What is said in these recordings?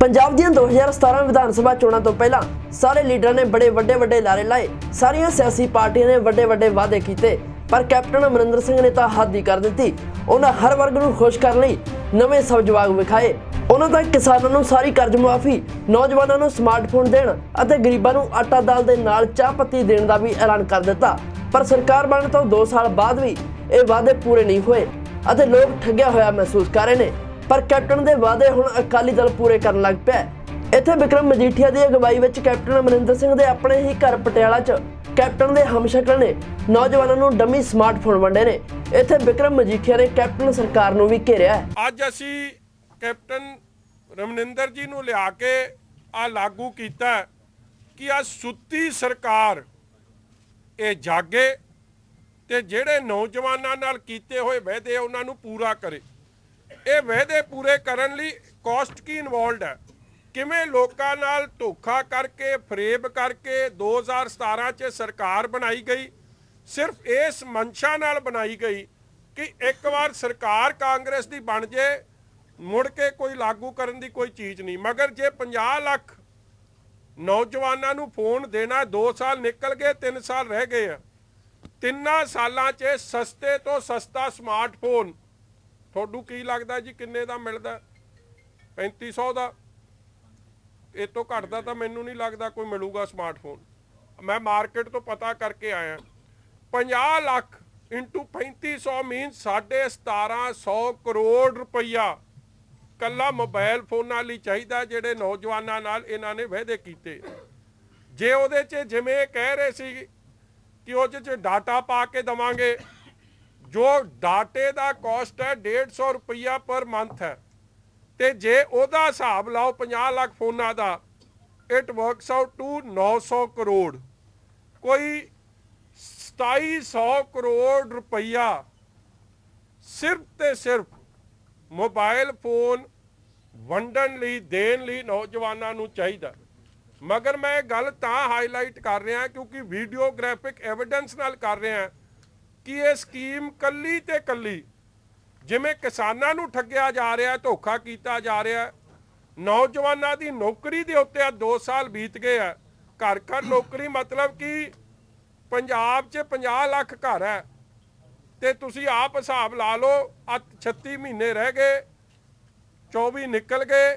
ਪੰਜਾਬ ਦੀਆਂ 2017 ਵਿਧਾਨ ਸਭਾ ਚੋਣਾਂ ਤੋਂ ਪਹਿਲਾਂ ਸਾਰੇ ਲੀਡਰਾਂ ਨੇ ਬੜੇ ਵੱਡੇ ਵੱਡੇ ਲਾਰੇ ਲਾਏ। ਸਾਰੀਆਂ ਸਿਆਸੀ ਪਾਰਟੀਆਂ ਨੇ ਵੱਡੇ ਵੱਡੇ ਵਾਅਦੇ ਕੀਤੇ, ਪਰ ਕੈਪਟਨ ਅਮਰਿੰਦਰ ਸਿੰਘ ਨੇ ਤਾਂ ਹੱਦ ਹੀ ਕਰ ਦਿੱਤੀ। ਉਹਨਾਂ ਹਰ ਵਰਗ ਨੂੰ ਖੁਸ਼ ਕਰਨ ਲਈ ਨਵੇਂ ਸਭ ਵਿਖਾਏ। ਉਹਨਾਂ ਦਾ ਕਿਸਾਨਾਂ ਨੂੰ ਸਾਰੀ ਕਰਜ਼ ਮੁਆਫੀ, ਨੌਜਵਾਨਾਂ ਨੂੰ ਸਮਾਰਟਫੋਨ ਦੇਣ ਅਤੇ ਗਰੀਬਾਂ ਨੂੰ ਆਟਾ ਦਾਲ ਦੇ ਨਾਲ ਚਾਹ ਪੱਤੀ ਦੇਣ ਦਾ ਵੀ ਐਲਾਨ ਕਰ ਦਿੱਤਾ। ਪਰ ਸਰਕਾਰ ਬਣਨ ਤੋਂ 2 ਸਾਲ ਬਾਅਦ ਵੀ ਇਹ ਵਾਅਦੇ ਪੂਰੇ ਨਹੀਂ ਹੋਏ ਅਤੇ ਲੋਕ ਠੱਗਿਆ ਹੋਇਆ ਮਹਿਸੂਸ ਕਰ ਰਹੇ ਨੇ। ਪਰ ਕੈਪਟਨ ਦੇ ਵਾਅਦੇ ਹੁਣ ਅਕਾਲੀ ਦਲ ਪੂਰੇ ਕਰਨ ਲੱਗ ਪਿਆ ਇੱਥੇ ਵਿਕਰਮ ਮਜੀਠੀਆ ਦੀ ਅਗਵਾਈ ਵਿੱਚ ਕੈਪਟਨ ਅਮਰਿੰਦਰ ਸਿੰਘ ਦੇ ਆਪਣੇ ਹੀ ਘਰ ਪਟਿਆਲਾ 'ਚ ਕੈਪਟਨ ਦੇ ਹਮਸ਼ਕਲ ਨੇ ਨੌਜਵਾਨਾਂ ਨੂੰ ਡੰਮੀ ਸਮਾਰਟਫੋਨ ਵੰਡੇ ਨੇ। ਇੱਥੇ ਵਿਕਰਮ ਮਜੀਠੀਆ ਨੇ ਕੈਪਟਨ ਸਰਕਾਰ ਨੂੰ ਵੀ ਘੇਰਿਆ ਹੈ। ਅੱਜ ਅਸੀਂ ਕੈਪਟਨ ਰਮਨਿੰਦਰ ਜੀ ਨੂੰ ਲਿਆ ਕੇ ਆ ਲਾਗੂ ਕੀਤਾ ਕਿ ਆ ਸੁੱਤੀ ਸਰਕਾਰ ਇਹ ਜਾਗੇ ਤੇ ਜਿਹੜੇ ਨੌਜਵਾਨਾਂ ਨਾਲ ਕੀਤੇ ਹੋਏ ਵਾਅਦੇ ਉਹਨਾਂ ਨੂੰ ਪੂਰਾ ਕਰੇ। ਇਹ ਵਾਅਦੇ ਪੂਰੇ ਕਰਨ ਲਈ ਕਾਸਟ ਕੀ ਇਨਵੋਲਡ ਹੈ? ਕਿਵੇਂ ਲੋਕਾਂ ਨਾਲ ਧੋਖਾ ਕਰਕੇ, ਫਰੇਬ ਕਰਕੇ 2017 ਚ ਸਰਕਾਰ ਬਣਾਈ ਗਈ? ਸਿਰਫ ਇਸ ਮਨਸ਼ਾ ਨਾਲ ਬਣਾਈ ਗਈ ਕਿ ਇੱਕ ਵਾਰ ਸਰਕਾਰ ਕਾਂਗਰਸ ਦੀ ਬਣ ਜੇ, ਮੁੜ ਕੇ ਕੋਈ ਲਾਗੂ ਕਰਨ ਦੀ ਕੋਈ ਚੀਜ਼ ਨਹੀਂ। ਮਗਰ ਜੇ 50 ਲੱਖ ਨੌਜਵਾਨਾਂ ਨੂੰ ਫੋਨ ਦੇਣਾ 2 ਸਾਲ ਨਿਕਲ ਗਏ 3 ਸਾਲ ਰਹਿ ਗਏ ਆ, ਤਿੰਨਾਂ ਸਾਲਾਂ 'ਚ ਸਸਤੇ ਤੋਂ ਸਸਤਾ ਸਮਾਰਟਫੋਨ ਤੁਹਾਨੂੰ ਕੀ ਲੱਗਦਾ ਜੀ, ਕਿੰਨੇ ਦਾ ਮਿਲਦਾ? 3500 ਦਾ? ਇਹ ਤੋਂ ਘੱਟ ਦਾ ਤਾਂ ਮੈਨੂੰ ਨਹੀਂ ਲੱਗਦਾ ਕੋਈ ਮਿਲੂਗਾ ਸਮਾਰਟਫੋਨ ਮੈਂ ਮਾਰਕੀਟ ਤੋਂ ਪਤਾ ਕਰਕੇ ਆਇਆ। 50 ਲੱਖ ਇਨਟੂ 3500 ਮੀਨ 1750 ਕਰੋੜ ਰੁਪਈਆ। ਕੱਲਾ ਮੋਬਾਈਲ ਫੋਨਾਂ ਲਈ ਚਾਹੀਦਾ, ਜਿਹੜੇ ਨੌਜਵਾਨਾਂ ਨਾਲ ਇਹਨਾਂ ਨੇ ਵਾਅਦੇ ਕੀਤੇ। ਜੇ ਉਹਦੇ 'ਚ ਜਿਵੇਂ ਕਹਿ ਰਹੇ ਸੀ ਕਿ ਉਹ 'ਚ ਡਾਟਾ ਪਾ ਕੇ ਦਵਾਂਗੇ ਜੋ ਡਾਟੇ ਦਾ ਕਾਸਟ ਹੈ 150 ਰੁਪਈਆ ਪਰ ਮੰਥ ਹੈ। ਤੇ ਜੇ ਉਹਦਾ ਹਿਸਾਬ ਲਾਓ 50 ਲੱਖ ਫੋਨਾਂ ਦਾ it works out to 900 crore. ਕੋਈ 2700 ਕਰੋੜ ਰੁਪਈਆ ਸਿਰਫ ਤੇ ਸਿਰਫ ਮੋਬਾਈਲ ਫੋਨ ਵੰਡਣ ਲਈ, ਦੇਣ ਲਈ ਨੌਜਵਾਨਾਂ ਨੂੰ ਚਾਹੀਦਾ ਮਗਰ ਮੈਂ ਇਹ ਗੱਲ ਤਾਂ ਹਾਈਲਾਈਟ ਕਰ ਰਿਹਾ ਕਿਉਂਕਿ ਵੀਡੀਓਗ੍ਰਾਫਿਕ ਐਵੀਡੈਂਸ ਨਾਲ ਕਰ ਰਿਹਾ ਕਿ ਇਹ ਸਕੀਮ ਕੱਲੀ ਤੇ ਕੱਲੀ ਜਿਵੇਂ ਕਿਸਾਨਾਂ ਨੂੰ ਠੱਗਿਆ ਜਾ ਰਿਹਾ, ਧੋਖਾ ਕੀਤਾ ਜਾ ਰਿਹਾ, ਨੌਜਵਾਨਾਂ ਦੀ ਨੌਕਰੀ ਦੇ ਉੱਤੇ ਆ 2 ਸਾਲ ਬੀਤ ਗਏ ਆ। ਘਰ ਘਰ ਨੌਕਰੀ ਮਤਲਬ ਕਿ ਪੰਜਾਬ 'ਚ 50 ਲੱਖ ਘਰ ਹੈ। ਤੇ ਤੁਸੀਂ ਆਪ ਹਿਸਾਬ ਲਾ ਲਓ ਆ 36 ਮਹੀਨੇ ਰਹਿ ਗਏ 24 ਨਿਕਲ ਗਏ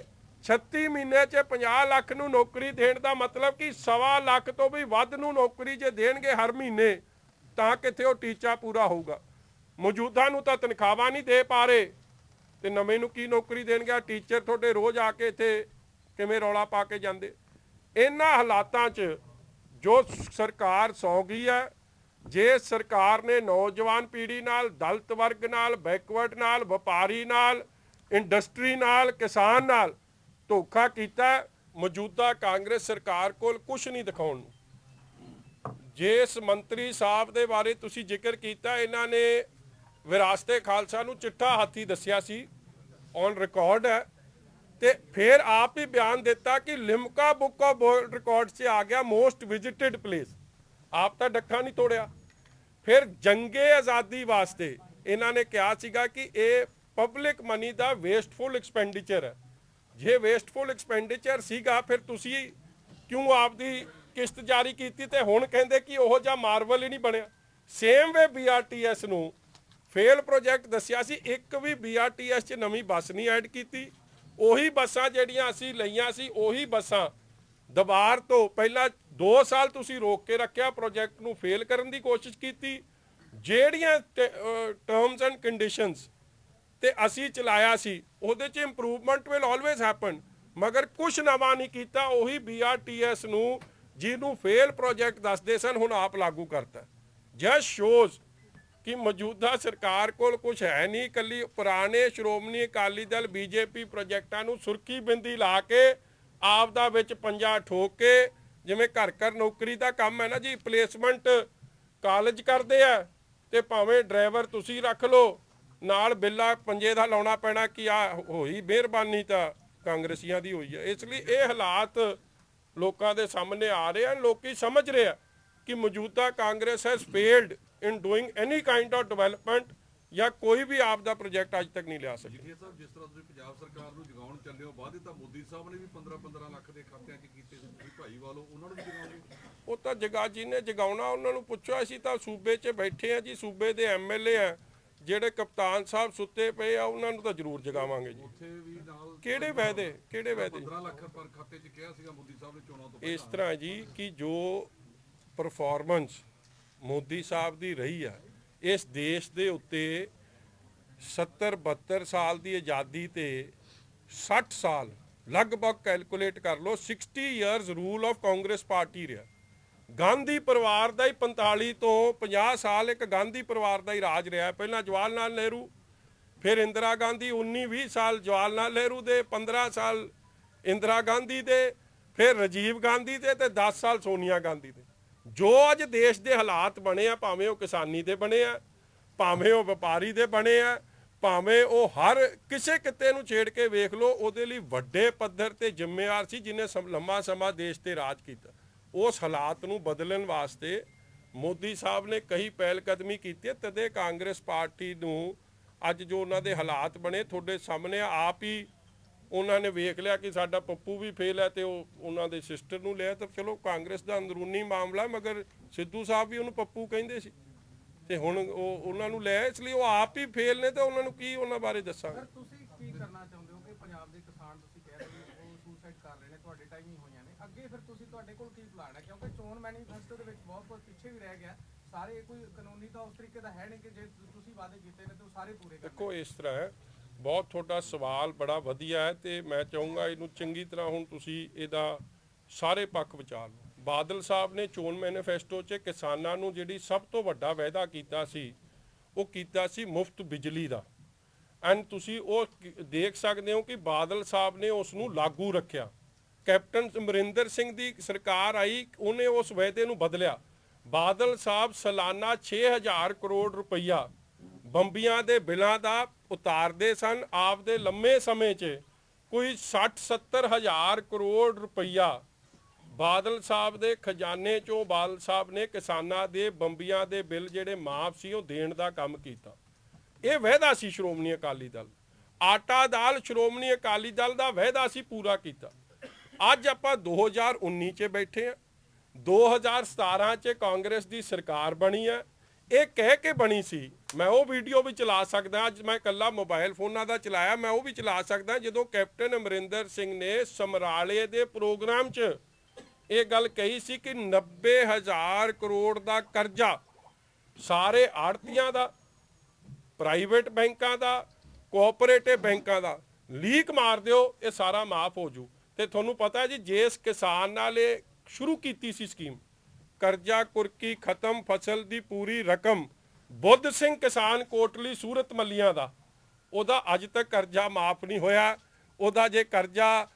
36 ਮਹੀਨੇ 'ਚ 50 ਲੱਖ ਨੂੰ ਨੌਕਰੀ ਦੇਣ ਦਾ ਮਤਲਬ ਕਿ ਸਵਾ ਲੱਖ ਤੋਂ ਵੀ ਵੱਧ ਨੂੰ ਨੌਕਰੀ ਜੇ ਦੇਣਗੇ ਹਰ ਮਹੀਨੇ। ਤਾਂ ਕਿੱਥੇ ਉਹ ਟੀਚਾ ਪੂਰਾ ਹੋਊਗਾ? ਮੌਜੂਦਾ ਨੂੰ ਤਾਂ ਤਨਖਾਹਾਂ ਨਹੀਂ ਦੇ ਪਾ ਰਹੇ। ਤੇ ਨਵੇਂ ਨੂੰ ਕੀ ਨੌਕਰੀ ਦੇਣਗੇ ਟੀਚਰ ਤੁਹਾਡੇ ਰੋਜ਼ ਆ ਕੇ ਇੱਥੇ ਕਿਵੇਂ ਰੌਲਾ ਪਾ ਕੇ ਜਾਂਦੇ? ਇਹਨਾਂ ਹਾਲਾਤਾਂ 'ਚ ਜੋ ਸਰਕਾਰ ਸੌ ਗਈ ਹੈ, ਜੇ ਸਰਕਾਰ ਨੇ ਨੌਜਵਾਨ ਪੀੜ੍ਹੀ ਨਾਲ, ਦਲਤ ਵਰਗ ਨਾਲ, ਬੈਕਵਰਡ ਨਾਲ, ਵਪਾਰੀ ਨਾਲ, ਇੰਡਸਟਰੀ ਨਾਲ, ਕਿਸਾਨ ਨਾਲ ਧੋਖਾ ਕੀਤਾ, ਮੌਜੂਦਾ ਕਾਂਗਰਸ ਸਰਕਾਰ ਕੋਲ ਕੁਝ ਨਹੀਂ ਦਿਖਾਉਣ ਨੂੰ। ਜਿਸ ਮੰਤਰੀ ਸਾਹਿਬ ਦੇ ਬਾਰੇ ਤੁਸੀਂ ਜ਼ਿਕਰ ਕੀਤਾ, ਇਹਨਾਂ ਨੇ ਵਿਰਾਸਤੇ ਖਾਲਸਾ ਨੂੰ ਚਿੱਠਾ ਹਾਥੀ ਦੱਸਿਆ ਸੀ ਔਨ ਰਿਕਾਰਡ ਹੈ। ਤੇ ਫਿਰ ਆਪ ਹੀ ਬਿਆਨ ਦਿੱਤਾ ਕਿ Limca book of world record 'ਚ ਆ ਗਿਆ ਮੋਸਟ ਵਿਜ਼ਿਟਡ ਪਲੇਸ ਆਪ ਤਾਂ ਡੱਕਾ ਨਹੀਂ ਤੋੜਿਆ। ਫਿਰ ਜੰਗੇ ਆਜ਼ਾਦੀ ਵਾਸਤੇ ਇਹਨਾਂ ਨੇ ਕਿਹਾ ਸੀਗਾ ਕਿ ਇਹ ਪਬਲਿਕ ਮਨੀ ਦਾ ਵੇਸਟਫੁਲ ਐਕਸਪੈਂਡੀਚਰ ਹੈ। ਜੇ ਵੇਸਟਫੁਲ ਐਕਸਪੈਂਡੀਚਰ ਸੀਗਾ, ਫਿਰ ਤੁਸੀਂ ਕਿਉਂ ਆਪਦੀ ਕਿਸ਼ਤ ਜਾਰੀ ਕੀਤੀ ਤੇ ਹੁਣ ਕਹਿੰਦੇ ਕਿ ਉਹ ਜਿਹਾ ਮਾਰਵਲ ਹੀ ਨਹੀਂ ਬਣਿਆ। ਸੇਮ ਵੇ ਬੀਆਰਟੀਐਸ ਨੂੰ ਫੇਲ ਪ੍ਰੋਜੈਕਟ ਦੱਸਿਆ ਸੀ, ਇੱਕ ਵੀ ਬੀਆਰਟੀਐਸ 'ਚ ਨਵੀਂ ਬੱਸ ਨਹੀਂ ਐਡ ਕੀਤੀ। ਉਹੀ ਬੱਸਾਂ ਜਿਹੜੀਆਂ ਅਸੀਂ ਲਈਆਂ ਸੀ, ਉਹੀ ਬੱਸਾਂ ਦੁਬਾਰ ਤੋਂ ਪਹਿਲਾਂ 2 ਸਾਲ ਤੁਸੀਂ ਰੋਕ ਕੇ ਰੱਖਿਆ ਪ੍ਰੋਜੈਕਟ ਨੂੰ ਫੇਲ ਕਰਨ ਦੀ ਕੋਸ਼ਿਸ਼ ਕੀਤੀ। ਜਿਹੜੀਆਂ ਟਰਮਸ ਐਂਡ ਕੰਡੀਸ਼ਨਸ ਤੇ ਅਸੀਂ ਚਲਾਇਆ ਸੀ, ਉਹਦੇ 'ਚ ਇੰਪਰੂਵਮੈਂਟ ਵਿਲ ਆਲਵੇਸ ਹੈਪਨ ਮਗਰ ਕੁਝ ਨਵਾਂ ਨਹੀਂ ਕੀਤਾ, ਉਹੀ ਬੀਆਰਟੀਐਸ ਨੂੰ ਜਿਹਨੂੰ ਫੇਲ ਪ੍ਰੋਜੈਕਟ ਦੱਸਦੇ ਸਨ, ਹੁਣ ਆਪ ਲਾਗੂ ਕਰਤਾ। ਜਸਟ ਸ਼ੋਜ਼ ਕਿ ਮੌਜੂਦਾ ਸਰਕਾਰ ਕੋਲ ਕੁਝ ਹੈ ਨਹੀਂ ਕੱਲੀ ਪੁਰਾਣੇ ਸ਼੍ਰੋਮਣੀ ਅਕਾਲੀ ਦਲ ਬੀਜੇਪੀ ਪ੍ਰੋਜੈਕਟਾਂ ਨੂੰ ਸੁਰਖੀ ਬਿੰਦੀ ਲਾ ਕੇ ਆਪ ਦਾ ਵਿੱਚ ਪੰਜਾ ਠੋਕ ਕੇ, ਜਿਵੇਂ ਘਰ ਘਰ ਨੌਕਰੀ ਦਾ ਕੰਮ ਹੈ ਨਾ ਜੀ ਪਲੇਸਮੈਂਟ ਕਾਲਜ ਕਰਦੇ ਆ ਤੇ ਭਾਵੇਂ ਡਰਾਈਵਰ ਤੁਸੀਂ ਰੱਖ ਲਓ, ਨਾਲ ਬਿੱਲਾ ਪੰਜੇ ਦਾ ਲਾਉਣਾ ਪੈਣਾ ਕਿ ਆ ਹੋਈ ਮਿਹਰਬਾਨੀ ਤਾਂ ਕਾਂਗਰਸੀਆਂ ਦੀ ਹੋਈ ਹੈ ਇਸ ਲਈ ਇਹ ਹਾਲਾਤ ਲੋਕਾਂ ਦੇ ਸਾਹਮਣੇ ਆ ਰਹੇ ਹਨ ਲੋਕੀ ਸਮਝ ਰਹੇ ਆ ਕਿ ਮੌਜੂਦਾ Congress has failed in doing any kind of development ਜਾਂ ਕੋਈ ਵੀ ਆਪ ਦਾ ਪ੍ਰੋਜੈਕਟ ਅੱਜ ਤੱਕ ਨਹੀਂ ਲਿਆ ਸਕੇ ਇਹ ਸਾਹਿਬ ਜਿਸ ਤਰ੍ਹਾਂ ਤੁਸੀਂ ਪੰਜਾਬ ਸਰਕਾਰ ਨੂੰ ਜਗਾਉਣ ਚੱਲੇ ਹੋ ਵਾਅਦੇ ਤਾਂ ਮੋਦੀ ਸਾਹਿਬ ਨੇ ਵੀ 15 15 ਲੱਖ ਦੇ ਖਾਤਿਆਂ 'ਚ ਕੀਤੇ ਸੀ ਤੁਸੀਂ ਭਾਈ ਵਾਲੋ ਉਹਨਾਂ ਨੂੰ ਵੀ ਜਗਾਉਂਗੇ ਉਹ ਤਾਂ ਜਗਾ ਜੀ ਨੇ ਜਗਾਉਣਾ ਉਹਨਾਂ ਨੂੰ ਪੁੱਛੋ ਅਸੀਂ ਤਾਂ ਸੂਬੇ 'ਚ ਬੈਠੇ ਆ ਜੀ ਸੂਬੇ ਦੇ ਐਮਐਲਏ ਆ ਜਿਹੜੇ ਕਪਤਾਨ ਸਾਹਿਬ ਸੁੱਤੇ ਪਏ ਆ ਉਹਨਾਂ ਨੂੰ ਤਾਂ ਜ਼ਰੂਰ ਜਗਾਵਾਂਗੇ ਜੀ। ਉੱਥੇ ਵੀ ਕਿਹੜੇ ਵਾਅਦੇ ਕਿਹੜੇ ਵਾਅਦੇ? 15 ਲੱਖ ਪਰ ਖਾਤੇ 'ਚ ਕਿਹਾ ਸੀਗਾ ਮੋਦੀ ਸਾਹਿਬ ਨੇ ਚੋਣਾਂ ਤੋਂ ਇਸ ਤਰ੍ਹਾਂ ਜੀ ਕਿ ਜੋ ਪਰਫਾਰਮੈਂਸ ਮੋਦੀ ਸਾਹਿਬ ਦੀ ਰਹੀ ਆ ਇਸ ਦੇਸ਼ ਦੇ ਉੱਤੇ 70 72 ਸਾਲ ਦੀ ਆਜ਼ਾਦੀ ਤੇ 60 ਸਾਲ ਲਗਭਗ ਕੈਲਕੂਲੇਟ ਕਰ ਲਓ 60 years rule of Congress party ਰਿਹਾ। ਗਾਂਧੀ ਪਰਿਵਾਰ ਦਾ ਹੀ 45 ਤੋਂ 50 ਸਾਲ ਇੱਕ ਗਾਂਧੀ ਪਰਿਵਾਰ ਦਾ ਹੀ ਰਾਜ ਰਿਹਾ। ਪਹਿਲਾਂ ਜਵਾਹਰ ਲਾਲ ਨਹਿਰੂ ਫਿਰ ਇੰਦਰਾ ਗਾਂਧੀ 19 20 ਸਾਲ ਜਵਾਹਰ ਲਾਲ ਨਹਿਰੂ ਦੇ 15 ਸਾਲ ਇੰਦਰਾ ਗਾਂਧੀ ਦੇ, ਫਿਰ ਰਾਜੀਵ ਗਾਂਧੀ ਦੇ ਤੇ 10 ਸਾਲ ਸੋਨੀਆ ਗਾਂਧੀ ਦੇ। ਜੋ ਅੱਜ ਦੇਸ਼ ਦੇ ਹਾਲਾਤ ਬਣੇ ਆ, ਭਾਵੇਂ ਉਹ ਕਿਸਾਨੀ ਦੇ ਬਣੇ ਆ, ਭਾਵੇਂ ਉਹ ਵਪਾਰੀ ਦੇ ਬਣੇ ਆ, ਭਾਵੇਂ ਉਹ ਹਰ ਕਿਸੇ ਕਿਤੇ ਨੂੰ ਛੇੜ ਕੇ ਵੇਖ ਲਓ, ਉਹਦੇ ਲਈ ਵੱਡੇ ਪੱਧਰ ਤੇ ਜ਼ਿੰਮੇਵਾਰ ਸੀ ਜਿਨੇ ਲੰਮਾ ਸਮਾਂ ਦੇਸ਼ ਤੇ ਰਾਜ ਕੀਤਾ। ਉਸ ਹਾਲਾਤ ਨੂੰ ਬਦਲਣ ਵਾਸਤੇ ਮੋਦੀ ਸਾਹਿਬ ਨੇ ਕਈ ਪਹਿਲ ਕਦਮੀ ਕੀਤੀ ਤਦੇ ਕਾਂਗਰਸ ਪਾਰਟੀ ਨੂੰ ਅੱਜ ਜੋ ਉਹਨਾਂ ਦੇ ਹਾਲਾਤ ਬਣੇ ਤੁਹਾਡੇ ਸਾਹਮਣੇ ਆ, ਆਪ ਹੀ ਉਹਨਾਂ ਨੇ ਵੇਖ ਲਿਆ ਕਿ ਸਾਡਾ ਪੱਪੂ ਵੀ ਫੇਲ ਹੈ ਤੇ ਉਹ ਉਹਨਾਂ ਦੇ ਸਿਸਟਰ ਨੂੰ ਲਿਆ ਤਾਂ ਚਲੋ ਕਾਂਗਰਸ ਦਾ ਅੰਦਰੂਨੀ ਮਾਮਲਾ ਮਗਰ ਸਿੱਧੂ ਸਾਹਿਬ ਵੀ ਉਹਨੂੰ ਪੱਪੂ ਕਹਿੰਦੇ ਸੀ। ਤੇ ਹੁਣ ਉਹ ਉਹਨਾਂ ਨੂੰ ਲਿਆ ਇਸ ਲਈ ਉਹ ਆਪ ਹੀ ਫੇਲ ਨੇ ਤੇ ਉਹਨਾਂ ਨੂੰ ਕੀ ਉਹਨਾਂ ਬਾਰੇ ਦੱਸਾਂਗੇ? ਸਰ ਤੁਸੀਂ ਕੀ ਕਰਨਾ ਚਾਹੁੰਦੇ ਹੋ ਕਿ ਪੰਜਾਬ ਦੇ ਕਿਸਾਨ ਤੁਸੀਂ ਕਹਿ ਰਹੇ ਹੋ ਉਹ ਸੁਸਾਈਡ ਕਰ ਰਹੇ ਨੇ ਤੁਹਾਡੇ ਟਾਈਮ ਹੀ ਹੋਈਆਂ ਨੇ। ਅੱਗੇ ਫਿਰ ਤੁਸੀਂ ਤੁਹਾਡੇ ਕੋਲ ਕੀ ਪਲਾਨ ਹੈ? ਕਿਉਂਕਿ ਚੋਣ ਮੈਨੀਫੈਸਟੋ ਦੇ ਵਿੱਚ ਬਹੁਤ ਕੁਝ ਪਿੱਛੇ ਵੀ ਰਹਿ ਗਿਆ। ਸਾਰੇ ਕੋਈ ਕਾਨੂੰਨੀ ਤਾਂ ਉਸ ਤਰੀਕੇ ਦਾ ਹੈ ਨਹੀਂ ਕਿ ਜੇ ਤੁਸੀਂ ਵਾਅਦੇ ਕੀਤੇ ਨੇ ਤੇ ਉਹ ਸਾਰੇ ਪੂਰੇ ਕਰਨੇ ਦੇਖੋ, ਇਸ ਤਰ੍ਹਾਂ ਹੈ। ਬਹੁਤ ਤੁਹਾਡਾ ਸਵਾਲ ਬੜਾ ਵਧੀਆ ਹੈ ਤੇ ਮੈਂ ਚਾਹੂੰਗਾ ਇਹਨੂੰ ਚੰਗੀ ਤਰ੍ਹਾਂ ਹੁਣ ਤੁਸੀਂ ਇਹਦਾ ਸਾਰੇ ਪੱਖ ਵਿਚਾਰ ਲਓ। ਬਾਦਲ ਸਾਹਿਬ ਨੇ ਚੋਣ ਮੈਨੀਫੈਸਟੋ 'ਚ ਕਿਸਾਨਾਂ ਨੂੰ ਜਿਹੜੀ ਸਭ ਤੋਂ ਵੱਡਾ ਵਾਅਦਾ ਕੀਤਾ ਸੀ, ਉਹ ਕੀਤਾ ਸੀ ਮੁਫਤ ਬਿਜਲੀ ਦਾ। ਐਂਡ ਤੁਸੀਂ ਉਹ ਦੇਖ ਸਕਦੇ ਹੋ ਕਿ ਬਾਦਲ ਸਾਹਿਬ ਨੇ ਉਸ ਨੂੰ ਲਾਗੂ ਰੱਖਿਆ। ਕੈਪਟਨ ਅਮਰਿੰਦਰ ਸਿੰਘ ਦੀ ਸਰਕਾਰ ਆਈ, ਉਹਨੇ ਉਸ ਵਾਅਦੇ ਨੂੰ ਬਦਲਿਆ। ਬਾਦਲ ਸਾਹਿਬ ਸਾਲਾਨਾ 6000 ਕਰੋੜ ਰੁਪਈਆ ਬੰਬੀਆਂ ਦੇ ਬਿੱਲਾਂ ਦਾ ਉਤਾਰਦੇ ਸਨ। ਆਪਦੇ ਲੰਮੇ ਸਮੇਂ 'ਚ ਕੋਈ 60 70 ਹਜ਼ਾਰ ਕਰੋੜ ਰੁਪਈਆ ਬਾਦਲ ਸਾਹਿਬ ਦੇ ਖਜ਼ਾਨੇ 'ਚੋਂ ਬਾਦਲ ਸਾਹਿਬ ਨੇ ਕਿਸਾਨਾਂ ਦੇ ਬੰਬੀਆਂ ਦੇ ਬਿੱਲ ਜਿਹੜੇ ਮਾਫ ਸੀ ਉਹ ਦੇਣ ਦਾ ਕੰਮ ਕੀਤਾ। ਇਹ ਵਾਅਦਾ ਸੀ ਸ਼੍ਰੋਮਣੀ ਅਕਾਲੀ ਦਲ। ਆਟਾ ਦਾਲ ਸ਼੍ਰੋਮਣੀ ਅਕਾਲੀ ਦਲ ਦਾ ਵਾਅਦਾ ਸੀ ਪੂਰਾ ਕੀਤਾ। ਅੱਜ ਆਪਾਂ 2019 'ਚ ਬੈਠੇ ਆ। 2017 'ਚ ਕਾਂਗਰਸ ਦੀ ਸਰਕਾਰ ਬਣੀ ਹੈ। ਇਹ ਕਹਿ ਕੇ ਬਣੀ ਸੀ। ਮੈਂ ਉਹ ਵੀਡੀਓ ਵੀ ਚਲਾ ਸਕਦਾ ਅੱਜ ਮੈਂ ਕੱਲਾ ਮੋਬਾਈਲ ਫੋਨਾਂ ਦਾ ਚਲਾਇਆ। ਮੈਂ ਉਹ ਵੀ ਚਲਾ ਸਕਦਾ ਜਦੋਂ ਕੈਪਟਨ ਅਮਰਿੰਦਰ ਸਿੰਘ ਨੇ ਸਮਰਾਲੇ ਦੇ ਪ੍ਰੋਗਰਾਮ 'ਚ ਇਹ ਗੱਲ ਕਹੀ ਸੀ ਕਿ 90000 ਕਰੋੜ ਦਾ ਕਰਜ਼ਾ ਸਾਰੇ ਆੜਤੀਆਂ ਦਾ, ਪ੍ਰਾਈਵੇਟ ਬੈਂਕਾਂ ਦਾ, ਕੋਆਪਰੇਟਿਵ ਬੈਂਕਾਂ ਦਾ ਲੀਕ ਮਾਰ ਦਿਓ, ਇਹ ਸਾਰਾ ਮਾਫ ਹੋ ਜੂ। ਤੇ ਤੁਹਾਨੂੰ ਪਤਾ ਜੀ ਜਿਸ ਕਿਸਾਨ ਨਾਲ ਇਹ ਸ਼ੁਰੂ ਕੀਤੀ ਸੀ ਸਕੀਮ। ਕਰਜ਼ਾ ਕੁਰਕੀ ਖਤਮ, ਫਸਲ ਦੀ ਪੂਰੀ ਰਕਮ ਬੁੱਧ ਸਿੰਘ ਕਿਸਾਨ ਕੋਟਲੀ ਸੂਰਤ ਮੱਲੀਆਂ ਦਾ। ਉਹਦਾ ਅੱਜ ਤੱਕ ਕਰਜ਼ਾ ਮਾਫ ਨਹੀਂ ਹੋਇਆ। ਉਹਦਾ ਜੇ ਕਰਜ਼ਾ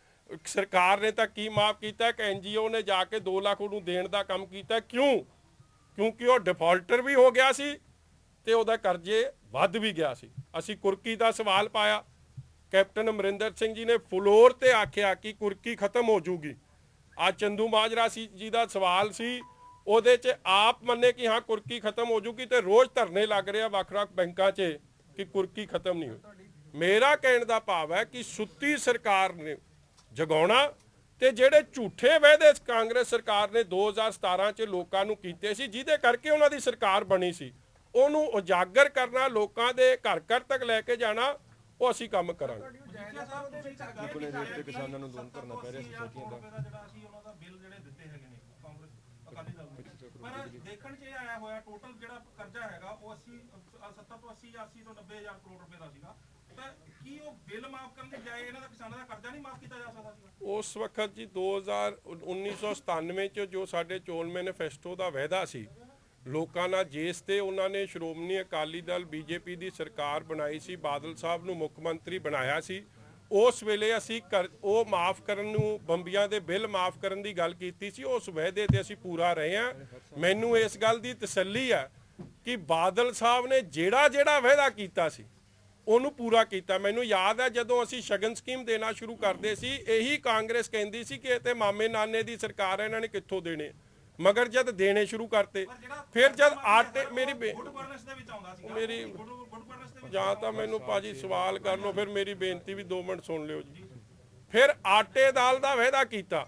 ਸਰਕਾਰ ਨੇ ਤਾਂ ਕੀ ਮਾਫ ਕੀਤਾ? ਕਿ ਐਨਜੀਓ ਨੇ ਜਾ ਕੇ 2 ਲੱਖ ਉਹਨੂੰ ਦੇਣ ਦਾ ਕੰਮ ਕੀਤਾ। ਕਿਉਂ? ਕਿਉਂਕਿ ਉਹ ਡਿਫਾਲਟਰ ਵੀ ਹੋ ਗਿਆ ਸੀ ਤੇ ਉਹਦਾ ਕਰਜ਼ੇ ਵੱਧ ਵੀ ਗਿਆ ਸੀ। ਅਸੀਂ ਕੁਰਕੀ ਦਾ ਸਵਾਲ ਪਾਇਆ। ਕੈਪਟਨ ਅਮਰਿੰਦਰ ਸਿੰਘ ਜੀ ਨੇ ਫਲੋਰ ਤੇ ਆਖਿਆ ਕਿ ਕੁਰਕੀ ਖਤਮ ਹੋ ਜੂਗੀ। ਆ ਚੰਦੂ ਮਾਜਰਾ ਸੀ ਜੀ ਦਾ ਸਵਾਲ ਸੀ, ਉਹਦੇ 'ਚ ਆਪ ਮੰਨੇ ਕਿ ਹਾਂ ਕੁਰਕੀ ਖਤਮ ਹੋ ਜੂਗੀ ਤੇ ਰੋਜ਼ ਧਰਨੇ ਲੱਗ ਰਿਹਾ ਵੱਖ-ਵੱਖ ਬੈਂਕਾਂ 'ਚ ਕਿ ਕੁਰਕੀ ਖਤਮ ਨਹੀਂ ਹੋਈ। ਮੇਰਾ ਕਹਿਣ ਦਾ ਭਾਵ ਹੈ ਕਿ ਸੁੱਤੀ ਸਰਕਾਰ ਨੇ ਜਗਾਉਣਾ ਤੇ ਜਿਹੜੇ ਝੂਠੇ ਵਾਅਦੇ ਕਾਂਗਰਸ ਸਰਕਾਰ ਨੇ 2017 ਚ ਲੋਕਾਂ ਨੂੰ ਕੀਤੇ ਸੀ, ਜਿਹਦੇ ਕਰਕੇ ਉਹਨਾਂ ਦੀ ਸਰਕਾਰ ਬਣੀ ਸੀ, ਉਹਨੂੰ ਉਜਾਗਰ ਕਰਨਾ, ਲੋਕਾਂ ਦੇ ਘਰ ਘਰ ਤੱਕ ਲੈ ਕੇ ਜਾਣਾ, ਉਹ ਅਸੀਂ ਕੰਮ ਕਰਾਂਗੇ। ਸਾਹਿਬ ਦੇ ਵਿੱਚ ਅੱਗੇ ਤੇ ਕਿਸਾਨਾਂ ਨੂੰ ਲੋਨ ਭਰਨਾ ਪੈ ਰਿਹਾ ਦਾ ਜਿਹੜਾ ਅਸੀਂ ਉਹਨਾਂ ਦਾ ਬਿੱਲ ਜਿਹੜੇ ਦਿੱਤੇ ਹੈਗੇ ਨੇ ਕਾਂਗਰਸ ਅਕਾਲੀ ਦਲ ਨੇ। ਪਰ ਦੇਖਣ 'ਚ ਇਹ ਆਇਆ ਹੋਇਆ ਟੋਟਲ ਜਿਹੜਾ ਕਰਜ਼ਾ ਹੈਗਾ ਉਹ 80 ਅ, 70 ਤੋਂ 80 ਜਾਂ 80 ਤੋਂ 90000 ਕਰੋੜ ਰੁਪਏ ਦਾ ਸੀਗਾ। ਤਾਂ ਕੀ ਉਹ ਬਿੱਲ ਮਾਫ ਕਰਨ ਦੀ ਜਾਏ ਇਹਨਾਂ ਦਾ ਕਿਸਾਨਾਂ ਦਾ ਕਰਜ਼ਾ ਨਹੀਂ ਮਾਫ ਕੀਤਾ ਜਾ ਸਕਦਾ ਸੀਗਾ? ਉਸ ਵਕਤ ਜੀ 2000 1997 ਚ ਜੋ ਸਾਡੇ ਚੋਣ ਮੈਨੀਫੈਸਟੋ ਦਾ ਵਾਅਦਾ ਸੀ ਲੋਕਾਂ ਨਾਲ ਜਿਸ ਤੇ ਉਹਨਾਂ ਨੇ ਸ਼੍ਰੋਮਣੀ ਅਕਾਲੀ ਦਲ ਬੀਜੇਪੀ ਦੀ ਸਰਕਾਰ ਬਣਾਈ ਸੀ, ਬਾਦਲ ਸਾਹਿਬ ਨੂੰ ਮੁੱਖ ਮੰਤਰੀ ਬਣਾਇਆ ਸੀ। ਉਸ ਵੇਲੇ ਅਸੀਂ ਕਰ- ਉਹ ਮਾਫ ਕਰਨ ਨੂੰ, ਬੰਬੀਆਂ ਦੇ ਬਿੱਲ ਮਾਫ ਕਰਨ ਦੀ ਗੱਲ ਕੀਤੀ ਸੀ। ਉਸ ਵਾਅਦੇ ਤੇ ਅਸੀਂ ਪੂਰਾ ਰਹੇ ਹਾਂ। ਮੈਨੂੰ ਇਸ ਗੱਲ ਦੀ ਤਸੱਲੀ ਆ ਕਿ ਬਾਦਲ ਸਾਹਿਬ ਨੇ ਜਿਹੜਾ ਜਿਹੜਾ ਵਾਅਦਾ ਕੀਤਾ ਸੀ, ਉਹਨੂੰ ਪੂਰਾ ਕੀਤਾ। ਮੈਨੂੰ ਯਾਦ ਹੈ ਜਦੋਂ ਅਸੀਂ ਸ਼ਗਨ ਸਕੀਮ ਦੇਣਾ ਸ਼ੁਰੂ ਕਰਦੇ ਸੀ, ਇਹੀ ਕਾਂਗਰਸ ਕਹਿੰਦੀ ਸੀ ਕਿ ਇਹ ਤੇ ਮਾਮੇ ਨਾਨੇ ਦੀ ਸਰਕਾਰ ਹੈ ਇਹਨਾਂ ਨੇ ਕਿੱਥੋਂ ਦੇਣੇ? ਮਗਰ ਜਦ ਦੇਣੇ ਸ਼ੁਰੂ ਕਰਤੇ ਫਿਰ ਜਦ ਆਟੇ ਮੇਰੀ ਬੇ- ਗੁੱਡ ਗਵਰਨੈਂਸ ਦੇ ਵਿੱਚ ਆਉਂਦਾ ਸੀਗਾ ਮੇਰੀ- ਜਾਂ ਤਾਂ ਮੈਨੂੰ ਭਾਜੀ ਸਵਾਲ ਕਰ ਲਓ ਫਿਰ ਮੇਰੀ ਬੇਨਤੀ ਵੀ 2 ਮਿੰਟ ਸੁਣ ਲਿਓ ਜੀ। ਫਿਰ ਆਟੇ ਦਾਲ ਦਾ ਵਾਅਦਾ ਕੀਤਾ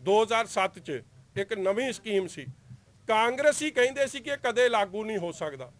2007 ਚ ਇੱਕ ਨਵੀਂ ਸਕੀਮ ਸੀ। ਕਾਂਗਰਸੀ ਕਹਿੰਦੇ ਸੀ ਕਿ ਇਹ ਕਦੇ ਲਾਗੂ ਨਹੀਂ ਹੋ ਸਕਦਾ।